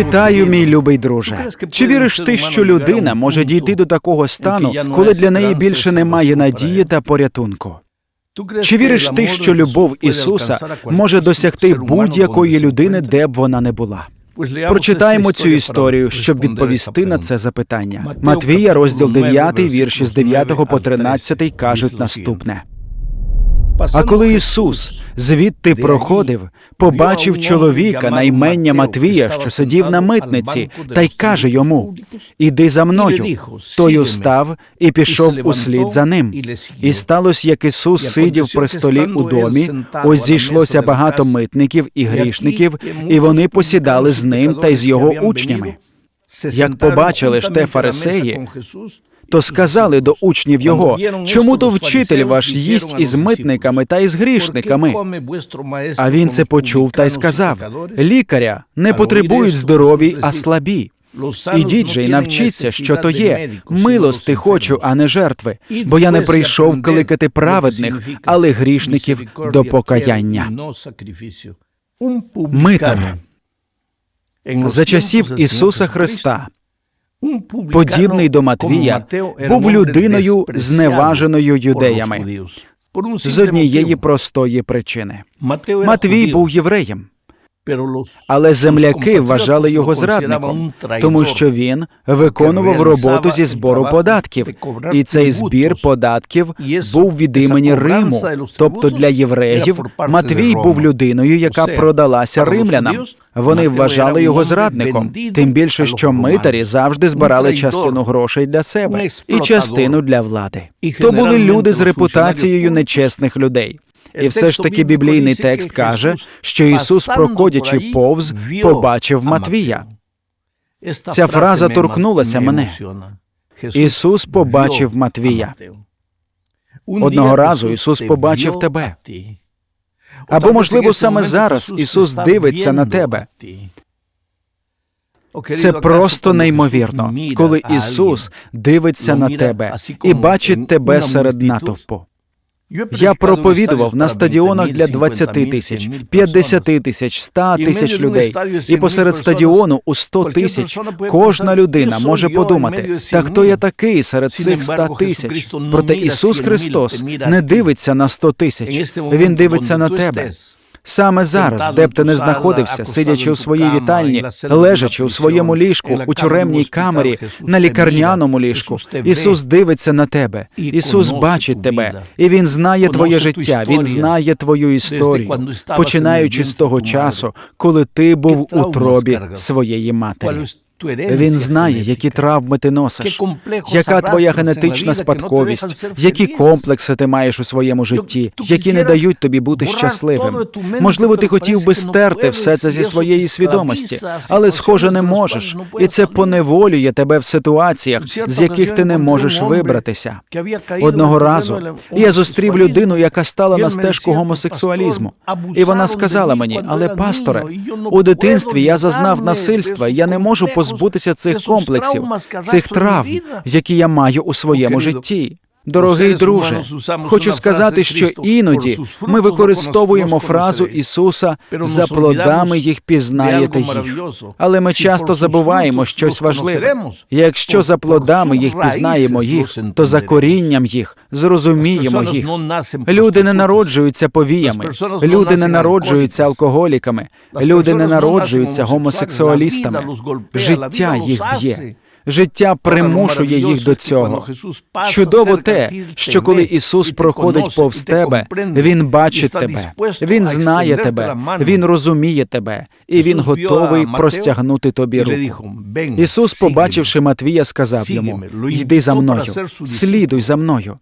Вітаю, мій любий друже. Чи віриш ти, що людина може дійти до такого стану, коли для неї більше немає надії та порятунку? Чи віриш ти, що любов Ісуса може досягти будь-якої людини, де б вона не була? Прочитаємо цю історію, щоб відповісти на це запитання. Матвія, розділ 9, вірші з 9 по 13 кажуть наступне. А коли Ісус звідти проходив, побачив чоловіка на імення Матвія, що сидів на митниці, та й каже йому: Іди за мною. Той устав і пішов услід за ним. І сталося, як Ісус сидів при столі у домі, ось зійшлося багато митників і грішників, і вони посідали з ним та й з його учнями. Як побачили ж те фарисеї, То сказали до учнів його, чому то вчитель ваш їсть із митниками та із грішниками? А він це почув та й сказав: лікаря не потребують здорові, а слабі. Ідіть же й навчіться, що то є. Милости хочу, а не жертви, бо я не прийшов кликати праведних, але грішників до покаяння. Митами за часів Ісуса Христа, подібний до Матвія, був людиною зневаженою юдеями з однієї простої причини. Матвій був євреєм, але земляки вважали його зрадником, тому що він виконував роботу зі збору податків, і цей збір податків був від імені Риму. Тобто для євреїв Матвій був людиною, яка продалася римлянам. Вони вважали його зрадником, тим більше, що митарі завжди збирали частину грошей для себе і частину для влади. То були люди з репутацією нечесних людей. І все ж таки біблійний текст каже, що Ісус, проходячи повз, побачив Матвія. Ця фраза торкнулася мене. Ісус побачив Матвія. Одного разу Ісус побачив тебе. Або, можливо, саме зараз Ісус дивиться на тебе. Це просто неймовірно, коли Ісус дивиться на тебе і бачить тебе серед натовпу. Я проповідував на стадіонах для 20 тисяч, 50 тисяч, 100 тисяч людей. І посеред стадіону у 100 тисяч кожна людина може подумати, та хто я такий серед цих 100 тисяч? Проте Ісус Христос не дивиться на 100 тисяч, Він дивиться на тебе. Саме зараз, де б ти не знаходився, сидячи у своїй вітальні, лежачи у своєму ліжку, у тюремній камері, на лікарняному ліжку, Ісус дивиться на тебе. Ісус бачить тебе, і Він знає твоє життя, Він знає твою історію, починаючи з того часу, коли ти був у тробі своєї матері. Він знає, які травми ти носиш, яка твоя генетична спадковість, які комплекси ти маєш у своєму житті, які не дають тобі бути щасливим. Можливо, ти хотів би стерти все це зі своєї свідомості, але схоже не можеш, і це поневолює тебе в ситуаціях, з яких ти не можеш вибратися. Одного разу я зустрів людину, яка стала на стежку гомосексуалізму, і вона сказала мені: але пасторе, у дитинстві я зазнав насильства, я не можу позбутися цих комплексів, цих травм, які я маю у своєму житті. Дорогий друже, хочу сказати, що іноді ми використовуємо фразу Ісуса за плодами їх пізнаєте їх. Але ми часто забуваємо щось важливе. Якщо за плодами їх пізнаємо їх, то за корінням їх зрозуміємо їх. Люди не народжуються повіями, люди не народжуються алкоголіками, люди не народжуються гомосексуалістами. Життя їх б'є. Життя примушує їх до цього. Чудово те, що коли Ісус проходить повз тебе, Він бачить тебе, Він знає тебе, Він розуміє тебе, і Він готовий простягнути тобі руку. Ісус, побачивши Матвія, сказав йому: Йди за мною, слідуй за мною.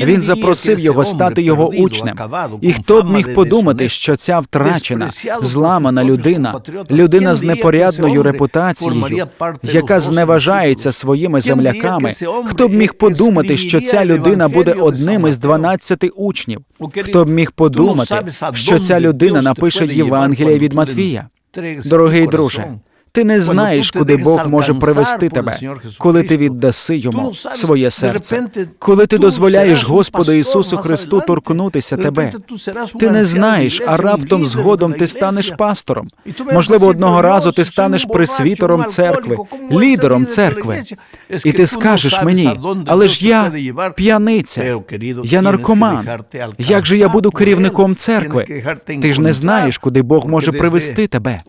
Він запросив його стати його учнем. І хто б міг подумати, що ця втрачена, зламана людина, людина з непорядною репутацією, яка зневажається своїми земляками, хто б міг подумати, що ця людина буде одним із 12 учнів? Хто б міг подумати, що ця людина напише Євангелія від Матвія? Дорогий друже, Ти не знаєш, куди Бог може привести тебе, коли ти віддаси йому своє серце. Коли ти дозволяєш Господу Ісусу Христу торкнутися тебе, ти не знаєш, а раптом згодом ти станеш пастором. Можливо, одного разу ти станеш пресвітером церкви, лідером церкви. І ти скажеш мені, але ж я п'яниця, я наркоман. Як же я буду керівником церкви? Ти ж не знаєш, куди Бог може привести тебе.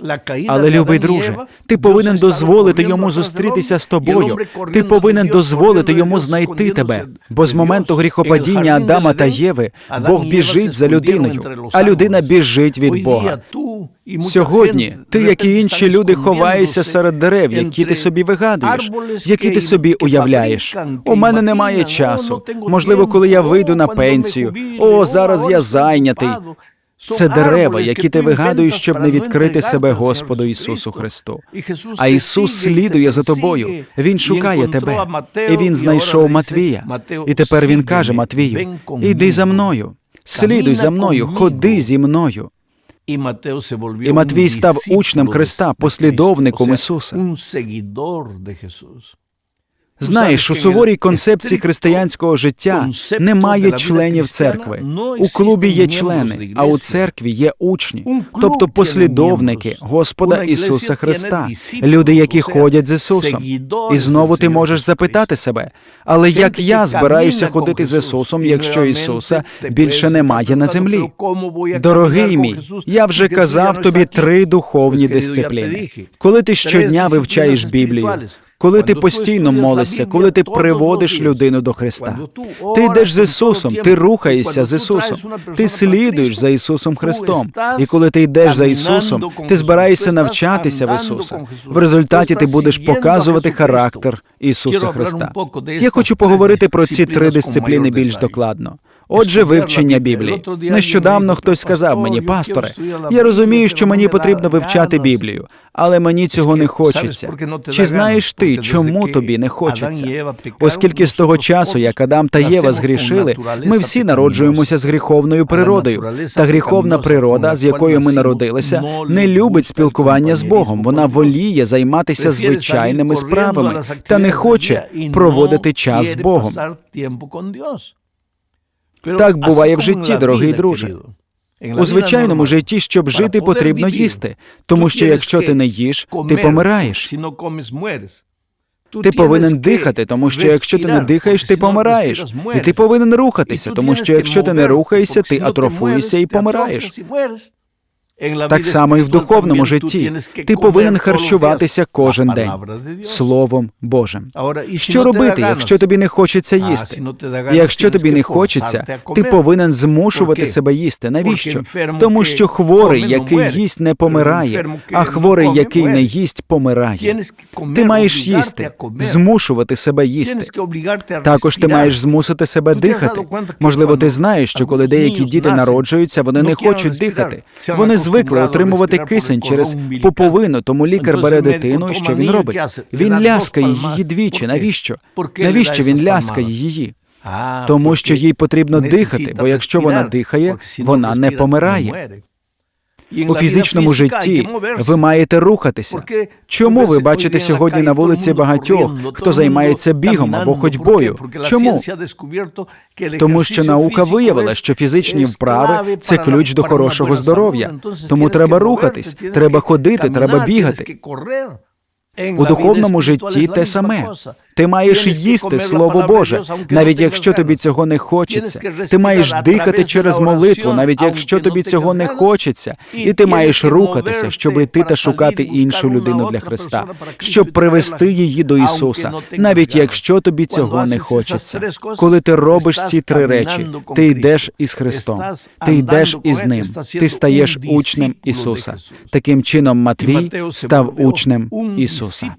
Але, любий друже, ти повинен дозволити йому зустрітися з тобою. Ти повинен дозволити йому знайти тебе. Бо з моменту гріхопадіння Адама та Єви Бог біжить за людиною, а людина біжить від Бога. Сьогодні ти, як і інші люди, ховаєшся серед дерев, які ти собі вигадуєш, які ти собі уявляєш. У мене немає часу. Можливо, коли я вийду на пенсію. О, зараз я зайнятий. Це дерева, які ти вигадуєш, щоб не відкрити себе Господу Ісусу Христу. А Ісус слідує за тобою. Він шукає тебе. І він знайшов Матвія. І тепер він каже Матвію: Іди за мною, слідуй за мною, ходи зі мною. І Матвій став учнем Христа, послідовником Ісуса. Знаєш, у суворій концепції християнського життя немає членів церкви. У клубі є члени, а у церкві є учні, тобто послідовники Господа Ісуса Христа, люди, які ходять з Ісусом. І знову ти можеш запитати себе, але як я збираюся ходити з Ісусом, якщо Ісуса більше немає на землі? Дорогий мій, я вже казав тобі три духовні дисципліни. Коли ти щодня вивчаєш Біблію, коли ти постійно молишся, коли ти приводиш людину до Христа, ти йдеш з Ісусом, ти рухаєшся з Ісусом, ти слідуєш за Ісусом Христом. І коли ти йдеш за Ісусом, ти збираєшся навчатися в Ісуса. В результаті ти будеш показувати характер Ісуса Христа. Я хочу поговорити про ці три дисципліни більш докладно. Отже, вивчення Біблії. Нещодавно хтось сказав мені, пасторе, я розумію, що мені потрібно вивчати Біблію, але мені цього не хочеться. Чи знаєш ти, чому тобі не хочеться? Оскільки з того часу, як Адам та Єва згрішили, ми всі народжуємося з гріховною природою. Та гріховна природа, з якою ми народилися, не любить спілкування з Богом. Вона воліє займатися звичайними справами та не хоче проводити час з Богом. Так буває в житті, дорогий друже. У звичайному житті, щоб жити, потрібно їсти, тому що якщо ти не їш, ти помираєш. Ти повинен дихати, тому що якщо ти не дихаєш, ти помираєш. І ти повинен рухатися, тому що якщо ти не рухаєшся, ти атрофуєшся і помираєш. Так само і в духовному житті. Ти повинен харчуватися кожен день Словом Божим. Що робити, якщо тобі не хочеться їсти? Якщо тобі не хочеться, ти повинен змушувати себе їсти. Навіщо? Тому що хворий, який їсть, не помирає, а хворий, який не їсть, помирає. Ти маєш їсти, змушувати себе їсти. Також ти маєш змусити себе дихати. Можливо, ти знаєш, що коли деякі діти народжуються, вони не хочуть дихати. Вони звикли отримувати кисень через пуповину, тому лікар бере дитину, і що він робить? Він ляскає її двічі. Навіщо? Навіщо він ляскає її? Тому що їй потрібно дихати, бо якщо вона дихає, вона не помирає. У фізичному житті ви маєте рухатися. Чому ви бачите сьогодні на вулиці багатьох, хто займається бігом або ходьбою? Чому? Тому що наука виявила, що фізичні вправи це ключ до хорошого здоров'я. Тому треба рухатись, треба ходити, треба бігати. У духовному житті те саме. Ти маєш їсти Слово Боже, навіть якщо тобі цього не хочеться. Ти маєш дихати через молитву, навіть якщо тобі цього не хочеться, і ти маєш рухатися, щоб йти та шукати іншу людину для Христа, щоб привести її до Ісуса, навіть якщо тобі цього не хочеться. Коли ти робиш ці три речі, ти йдеш із Христом, ти йдеш із ним, ти стаєш учнем Ісуса. Таким чином, Матвій став учнем Ісуса.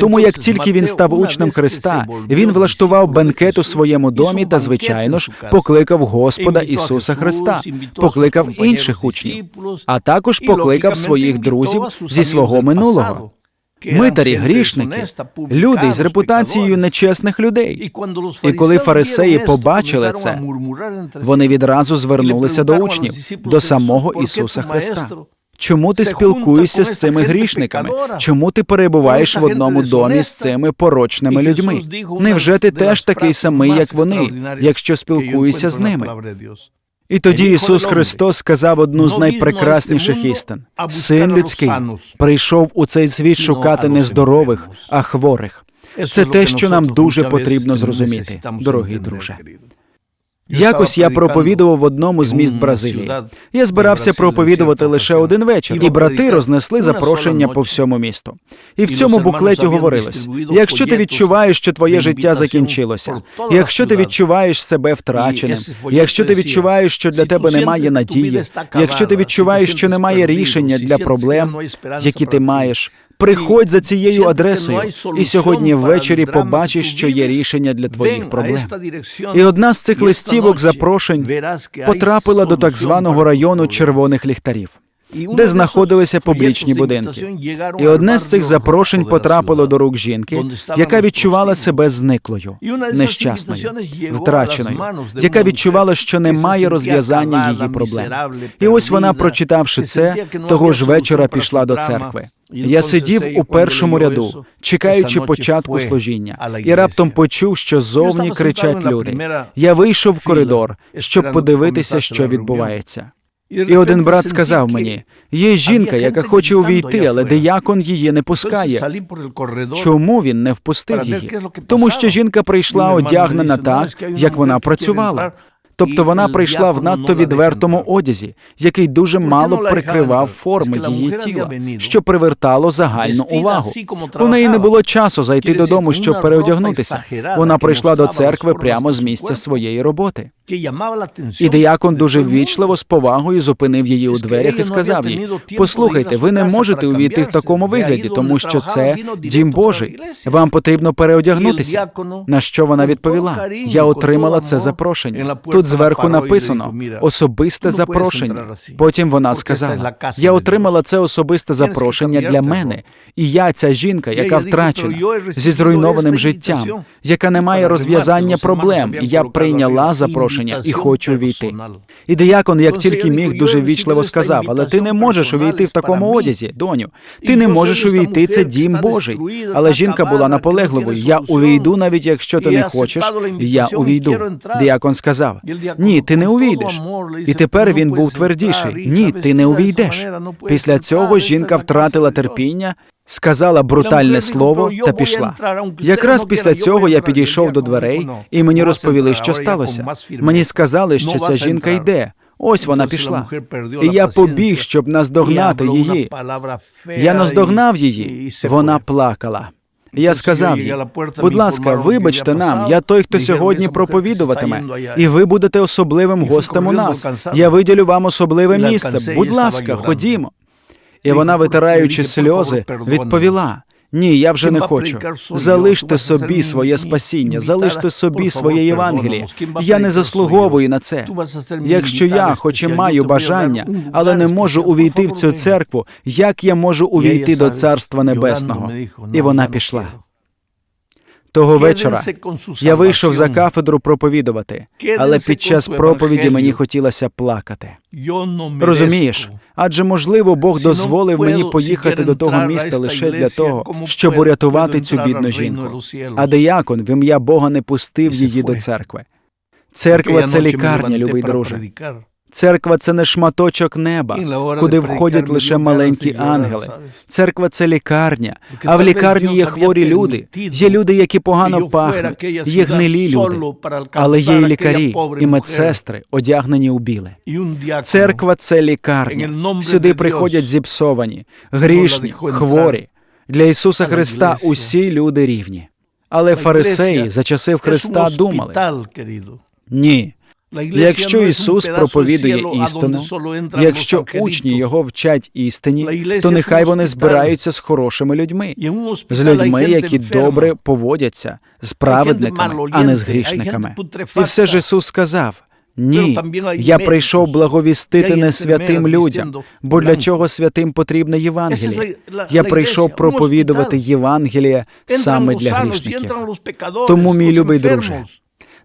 Тому як тільки він став учнем Христа, він влаштував бенкет у своєму домі та, звичайно ж, покликав Господа Ісуса Христа, покликав інших учнів, а також покликав своїх друзів зі свого минулого. Митарі, грішники, люди з репутацією нечесних людей. І коли фарисеї побачили це, вони відразу звернулися до учнів, до самого Ісуса Христа. Чому ти спілкуєшся з цими грішниками? Чому ти перебуваєш в одному домі з цими порочними людьми? Невже ти теж такий самий, як вони, якщо спілкуєшся з ними? І тоді Ісус Христос сказав одну з найпрекрасніших істин: Син людський прийшов у цей світ шукати не здорових, а хворих. Це те, що нам дуже потрібно зрозуміти, дорогий друже. Якось я проповідував в одному з міст Бразилії. Я збирався проповідувати лише один вечір, і брати рознесли запрошення по всьому місту. І в цьому буклеті говорилось: якщо ти відчуваєш, що твоє життя закінчилося, якщо ти відчуваєш себе втраченим, якщо ти відчуваєш, що для тебе немає надії, якщо ти відчуваєш, що немає рішення для проблем, які ти маєш, приходь за цією адресою, і сьогодні ввечері побачиш, що є рішення для твоїх проблем. І одна з цих листівок запрошень потрапила до так званого району червоних ліхтарів. Де знаходилися публічні будинки. І одне з цих запрошень потрапило до рук жінки, яка відчувала себе зниклою, нещасною, втраченою, яка відчувала, що немає розв'язання її проблем. І ось вона, прочитавши це, того ж вечора пішла до церкви. Я сидів у першому ряду, чекаючи початку служіння, і раптом почув, що зовні кричать люди. Я вийшов в коридор, щоб подивитися, що відбувається. І один брат сказав мені: є жінка, яка хоче увійти, але диякон її не пускає. Чому він не впустив її? Тому що жінка прийшла одягнена так, як вона працювала. Тобто вона прийшла в надто відвертому одязі, який дуже мало прикривав форми її тіла, що привертало загальну увагу. У неї не було часу зайти додому, щоб переодягнутися. Вона прийшла до церкви прямо з місця своєї роботи. І диякон дуже ввічливо з повагою зупинив її у дверях і сказав їй: Послухайте, ви не можете увійти в такому вигляді, тому що це дім Божий. Вам потрібно переодягнутися. На що вона відповіла? Я отримала це запрошення. Тут зверху написано особисте запрошення. Потім вона сказала: Я отримала це особисте запрошення для мене, і я ця жінка, яка втрачена зі зруйнованим життям, яка не має розв'язання проблем. Я прийняла запрошення і хочу війти. І диякон, як тільки міг, дуже ввічливо сказав: Але ти не можеш увійти в такому одязі, доню. Ти не можеш увійти, це дім Божий. Але жінка була наполегливою. Я увійду, навіть якщо ти не хочеш. Я увійду. Диякон сказав: Ні, ти не увійдеш. І тепер він був твердіший. Ні, ти не увійдеш. Після цього жінка втратила терпіння. Сказала брутальне слово та пішла. Якраз після цього я підійшов до дверей, і мені розповіли, що сталося. Мені сказали, що ця жінка йде. Ось вона пішла. І я побіг, щоб наздогнати її. Я наздогнав її. Вона плакала. Я сказав їй, будь ласка, вибачте нам, я той, хто сьогодні проповідуватиме, і ви будете особливим гостем у нас. Я виділю вам особливе місце. Будь ласка, ходімо. І вона, витираючи сльози, відповіла: Ні, я вже не хочу. Залиште собі своє спасіння, залиште собі своє Євангеліє. Я не заслуговую на це. Якщо я, хоч і маю бажання, але не можу увійти в цю церкву, як я можу увійти до Царства Небесного? І вона пішла. Того вечора я вийшов за кафедру проповідувати, але під час проповіді мені хотілося плакати. Розумієш, адже можливо Бог дозволив мені поїхати до того міста лише для того, щоб урятувати цю бідну жінку. А диякон в ім'я Бога не пустив її до церкви. Церква це лікарня, любий друже. Церква це не шматочок неба, куди входять лише маленькі ангели. Церква це лікарня, а в лікарні є хворі люди. Є люди, які погано пахнуть, є гнилі люди. Але є і лікарі, і медсестри, одягнені у біле. Церква це лікарня. Сюди приходять зіпсовані, грішні, хворі. Для Ісуса Христа усі люди рівні. Але фарисеї за часів Христа думали: ні. Якщо Ісус проповідує істину, якщо учні його вчать істині, то нехай вони збираються з хорошими людьми, з людьми, які добре поводяться, з праведниками, а не з грішниками. І все ж Ісус сказав. Ні, я прийшов благовістити не святим людям, бо для чого святим потрібне Євангеліє? Я прийшов проповідувати Євангеліє саме для грішників. Тому, мій любий друже,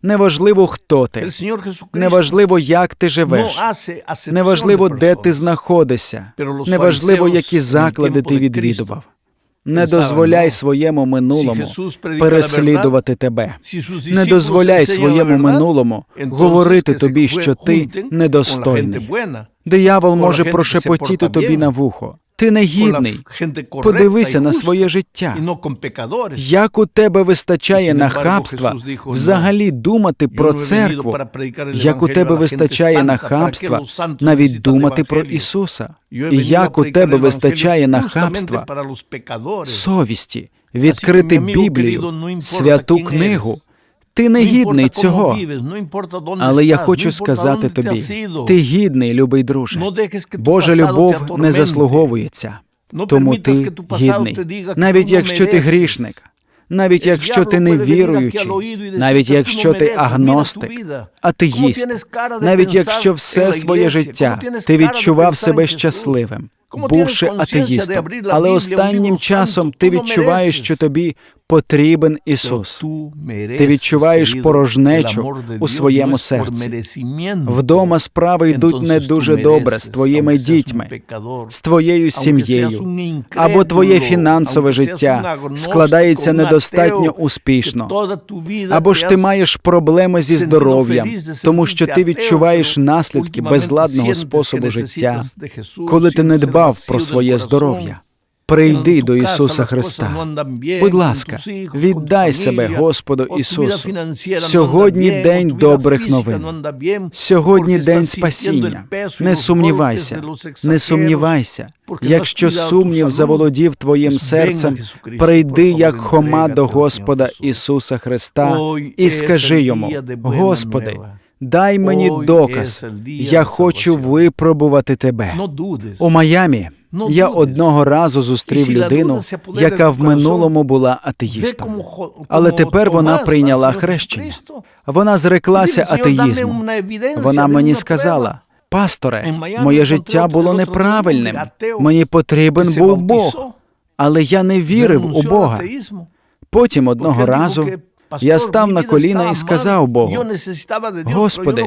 Неважливо, хто ти, неважливо, як ти живеш, неважливо, де ти знаходишся, неважливо, які заклади ти відвідував. Не дозволяй своєму минулому переслідувати тебе. Не дозволяй своєму минулому говорити тобі, що ти недостойний. Диявол може прошепотіти тобі на вухо. Ти негідний. Подивися на своє життя. Як у тебе вистачає нахабства взагалі думати про церкву, як у тебе вистачає нахабства навіть думати про Ісуса, і як у тебе вистачає нахабства совісті, відкрити Біблію, святу книгу. Ти не гідний цього. Але я хочу сказати тобі, ти гідний, любий друже. Божа любов не заслуговується, тому ти гідний. Навіть якщо ти грішник, навіть якщо ти не віруючий, навіть якщо ти агностик, атеїст, навіть якщо все своє життя ти відчував себе щасливим, бувши атеїстом, але останнім часом ти відчуваєш, що тобі потрібен Ісус. Ти відчуваєш порожнечу у своєму серці. Вдома справи йдуть не дуже добре з твоїми дітьми, з твоєю сім'єю, або твоє фінансове життя складається недостатньо успішно, або ж ти маєш проблеми зі здоров'ям, тому що ти відчуваєш наслідки безладного способу життя, коли ти не дбав про своє здоров'я. Прийди до Ісуса Христа. Будь ласка, віддай себе ГосподуІсусу. Сьогодні день добрих новин. Сьогодні день спасіння. Не сумнівайся, не сумнівайся. Якщо сумнів заволодів твоїм серцем, прийди як хома до Господа Ісуса Христа і скажи йому: Господи, дай мені доказ. Я хочу випробувати тебе. У Майамі. Я одного разу зустрів людину, яка в минулому була атеїстом, але тепер вона прийняла хрещення. Вона зреклася атеїзму. Вона мені сказала: пасторе, моє життя було неправильним. Мені потрібен був Бог, але я не вірив у Бога. Потім одного разу я став на коліна і сказав Богу: Господи,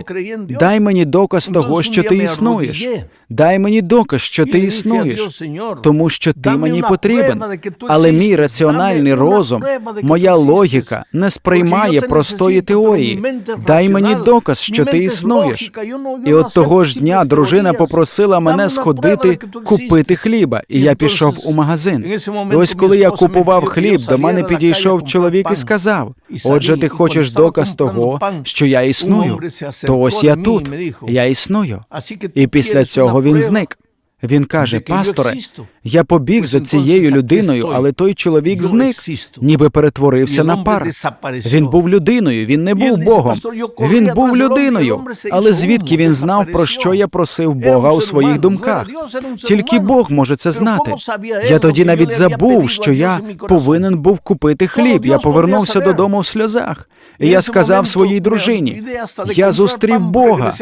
дай мені доказ того, що ти існуєш. Дай мені доказ, що ти існуєш, тому що ти мені потрібен. Але мій раціональний розум, моя логіка не сприймає простої теорії. Дай мені доказ, що ти існуєш. І от того ж дня дружина попросила мене сходити купити хліба, і я пішов у магазин. І ось коли я купував хліб, до мене підійшов чоловік і сказав: Отже, ти хочеш доказ того, що я існую. То ось я тут, я існую. І після цього він зник. Він каже: пасторе, я побіг за цією людиною, але той чоловік зник, ніби перетворився на пар. Він був людиною, він не був Богом. Він був людиною. Але звідки він знав, про що я просив Бога у своїх думках? Тільки Бог може це знати. Я тоді навіть забув, що я повинен був купити хліб. Я повернувся додому в сльозах. І я сказав своїй дружині: я зустрів Бога.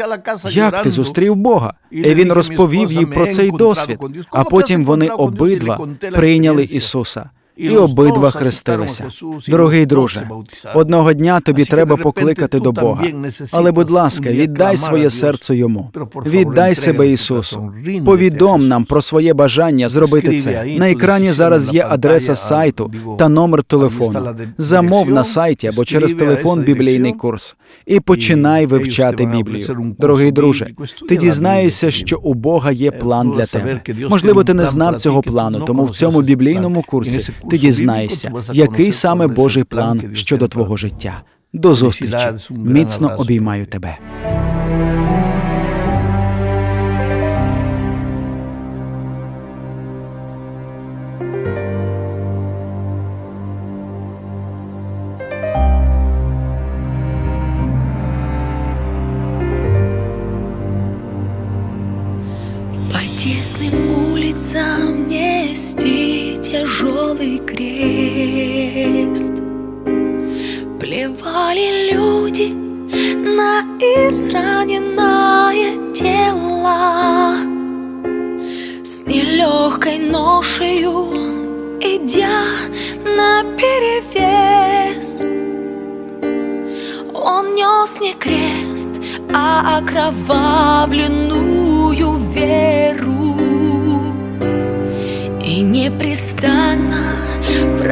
Як ти зустрів Бога? І він розповів їй про цей досвід. А потім вони обидва прийнялиІсуса. І обидва хрестилися. Дорогий друже, одного дня тобі треба покликати до Бога. Але, будь ласка, віддай своє серце йому. Віддай себе Ісусу. Повідом нам про своє бажання зробити це. На екрані зараз є адреса сайту та номер телефону. Замов на сайті або через телефон біблійний курс і починай вивчати Біблію. Дорогий друже, ти дізнаєшся, що у Бога є план для тебе. Можливо, ти не знав цього плану, тому в цьому біблійному курсі ти дізнаєшся, який саме Божий план щодо твого життя. До зустрічі. Міцно обіймаю тебе.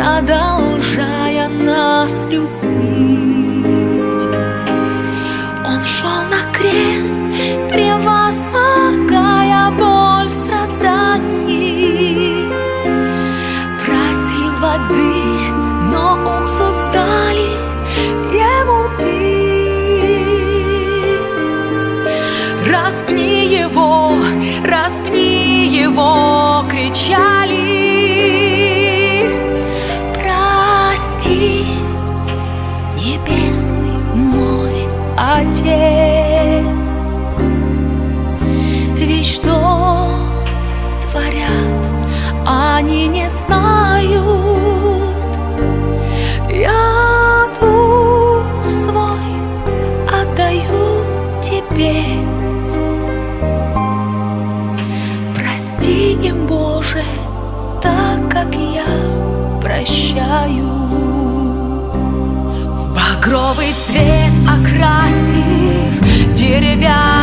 Продолжая нас любить деревянный